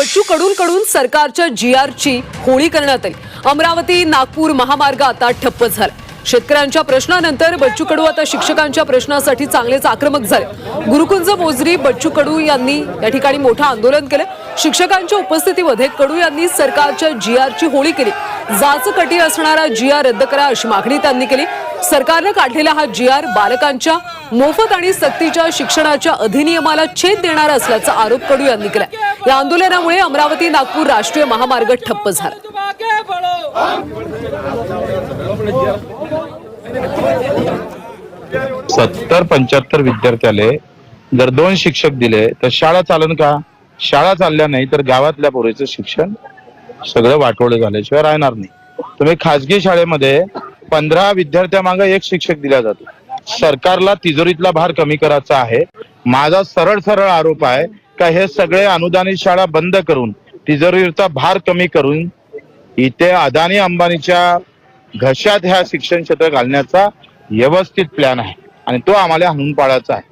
बच्चू कडून सरकारच्या जी आरची होळी करण्यात आली. अमरावती नागपूर महामार्ग आता ठप्प झाला. शेतकऱ्यांच्या प्रश्नानंतर बच्चू कडू आता शिक्षकांच्या प्रश्नासाठी चांगलेच आक्रमक झाले. गुरुकुंज मोजरी बच्चू कडू यांनी या ठिकाणी मोठं आंदोलन केलं. शिक्षकांच्या उपस्थितीमध्ये कडू यांनी सरकारच्या जी आरची होळी केली. जाच कटी असणारा जी आर रद्द करा अशी मागणी त्यांनी केली. सरकारनं काढलेला हा जी आर बालकांच्या मोफत आणि सक्तीच्या शिक्षणाच्या अधिनियमाला छेद देणारा असल्याचा आरोप कडू यांनी केला. या आंदोलनामुळे अमरावती नागपूर राष्ट्रीय महामार्ग ठप्प झाला. सत्तर पंच्याहत्तर विद्यार्थ्याले जर दोन शिक्षक दिले तर शाळा चालन का? शाळा चालल्या नाही तर गावातल्या पोरीचं शिक्षण सगळं वाटोळं झाल्याशिवाय राहणार नाही. तुम्ही खाजगी शाळेमध्ये पंधरा विद्यार्थ्यामागे एक शिक्षक दिला जातो. सरकारला तिजोरीतला भार कमी करायचा आहे. माझा सरळ सरळ आरोप आहे का हे सगळे अनुदानित शाळा बंद करून तिजोरीचा भार कमी करून इथे अदानी अंबानीच्या घशात ह्या शिक्षण क्षेत्र घालण्याचा व्यवस्थित प्लॅन आहे. आणि तो आम्हाला हाणून पाळायचा आहे.